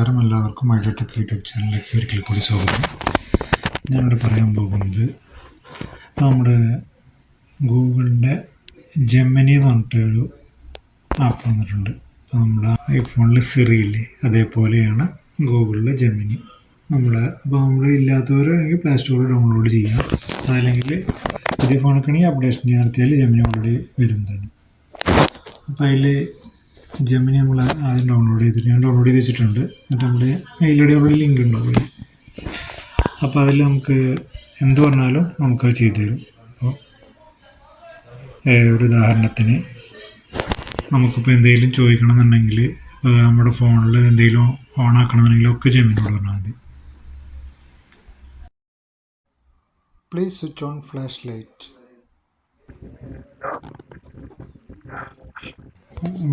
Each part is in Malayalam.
എല്ലാവർക്കും മൈഡോടെക് യൂട്യൂബ് ചാനലിലേക്ക് ഒരിക്കൽ കൂടി സ്വാഗതം. ഞാനിവിടെ പറയാൻ പോകുന്നത് നമ്മുടെ ഗൂഗിളിന്റെ ജെമ്മനി എന്ന് പറഞ്ഞിട്ട് ഒരു ആപ്പ് വന്നിട്ടുണ്ട്. ഇപ്പോൾ നമ്മുടെ ഐഫോണിൽ സിറിയില്ലേ അതേപോലെയാണ് ഗൂഗിളിലെ ജെമ്മനി നമ്മുടെ അപ്പോൾ നമ്മൾ ഇല്ലാത്തവരാണെങ്കിൽ പ്ലേ സ്റ്റോറിൽ ഡൗൺലോഡ് ചെയ്യാം. അതല്ലെങ്കിൽ പുതിയ ഫോണൊക്കെയാണെങ്കിൽ അപ്ഡേഷൻ നടത്തിയാൽ ജെമ്മനി ഓൾറെഡി വരുന്നതാണ്. അപ്പോൾ അതിൽ ജെമിനി നമ്മൾ ആദ്യം ഡൗൺലോഡ് ചെയ്തിട്ട് ഞാൻ ഡൗൺലോഡ് ചെയ്ത് വെച്ചിട്ടുണ്ട്. എന്നിട്ട് നമ്മുടെ മെയിൽ ഐ ലിങ്ക് ഉണ്ടാവും അപ്പോൾ അതിൽ നമുക്ക് എന്ത് പറഞ്ഞാലും നമുക്ക് അത് ചെയ്തു തരും. അപ്പോൾ ഒരു ഉദാഹരണത്തിന് നമുക്കിപ്പോൾ എന്തെങ്കിലും ചോദിക്കണമെന്നുണ്ടെങ്കിൽ നമ്മുടെ ഫോണിൽ എന്തെങ്കിലും ഓൺ ആക്കണമെന്നുണ്ടെങ്കിൽ ഒക്കെ ജെമിനോട് പറഞ്ഞാൽ മതി. Please switch on flash light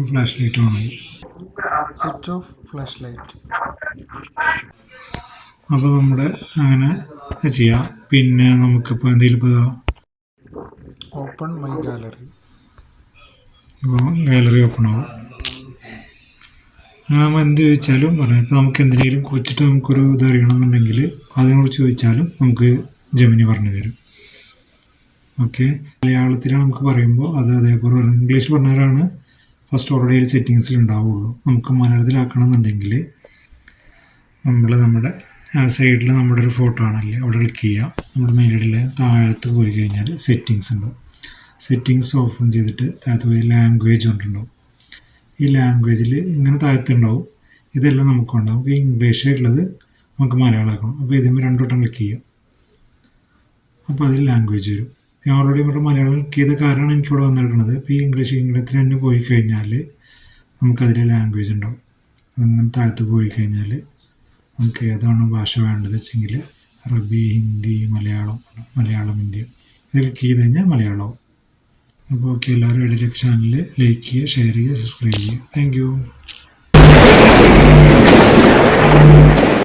flash light ഓണായി സ്വിച്ച് ഓഫ് ഫ്ലാഷ് ലൈറ്റ് അപ്പോൾ നമ്മുടെ അങ്ങനെ ചെയ്യാം. പിന്നെ നമുക്കിപ്പോൾ എന്തെങ്കിലും ഇപ്പോൾ ഓപ്പൺ മൈ ഗാലറി അപ്പോൾ ഗാലറി ഓപ്പൺ ആവും. അങ്ങനെ നമ്മൾ എന്ത് ചോദിച്ചാലും പറയാം. ഇപ്പോൾ നമുക്ക് എന്തിനേലും കുറിച്ചിട്ട് നമുക്കൊരു ഇത് അറിയണമെന്നുണ്ടെങ്കിൽ അതിനെക്കുറിച്ച് ചോദിച്ചാലും നമുക്ക് ജമിനി പറഞ്ഞു തരും. ഓക്കെ മലയാളത്തിലാണ് നമുക്ക് പറയുമ്പോൾ അത് അതേപോലെ ഇംഗ്ലീഷ് ഇംഗ്ലീഷിൽ ഫസ്റ്റ് ഓൾറെഡി സെറ്റിങ്സിൽ ഉണ്ടാവുള്ളൂ. നമുക്ക് മലയാളത്തിലാക്കണമെന്നുണ്ടെങ്കിൽ നമ്മൾ നമ്മുടെ സൈഡിൽ നമ്മുടെ ഒരു ഫോട്ടോ ആണല്ലേ അവിടെ ക്ലിക്ക് ചെയ്യാം നമ്മുടെ മെയിലിൽ താഴത്ത് പോയി കഴിഞ്ഞാൽ സെറ്റിങ്സ് ഉണ്ടാവും. സെറ്റിങ്സ് ഓപ്പൺ ചെയ്തിട്ട് താഴത്ത് പോയി ലാംഗ്വേജ് കൊണ്ടുണ്ടാവും. ഈ ലാംഗ്വേജിൽ ഇങ്ങനെ താഴത്തുണ്ടാവും. ഇതെല്ലാം നമുക്കുണ്ട് നമുക്ക് ഇംഗ്ലീഷായിട്ടുള്ളത് നമുക്ക് മലയാളമാക്കണം. അപ്പോൾ ഇതിന് രണ്ടു വട്ടം ക്ലിക്ക് ചെയ്യാം അപ്പോൾ അതിൽ ലാംഗ്വേജ് വരും. ഞാൻ ഓൾറെഡി ഇവിടെ മലയാളം കീത ചെയ്ത കാര്യമാണ് എനിക്കിവിടെ വന്നിരിക്കുന്നത്. ഇപ്പോൾ ഈ ഇംഗ്ലീഷ് ഇംഗ്ലീഷത്തിൽ തന്നെ പോയി കഴിഞ്ഞാൽ നമുക്കതിൽ ലാംഗ്വേജ് ഉണ്ടാവും. അങ്ങനെ താഴത്ത് പോയി കഴിഞ്ഞാൽ നമുക്ക് ഏതാണ് ഭാഷ വേണ്ടത് വെച്ചെങ്കിൽ അറബി ഹിന്ദി മലയാളം മലയാളം ഹിന്ദി ഇതിൽ ചെയ്ത് കഴിഞ്ഞാൽ മലയാളം അപ്പോൾ ഓക്കെ എല്ലാവരും എഡിറ്റെക് ചാനൽ ലൈക്ക് ചെയ്യുക ഷെയർ ചെയ്യുക സബ്സ്ക്രൈബ് ചെയ്യുക. താങ്ക്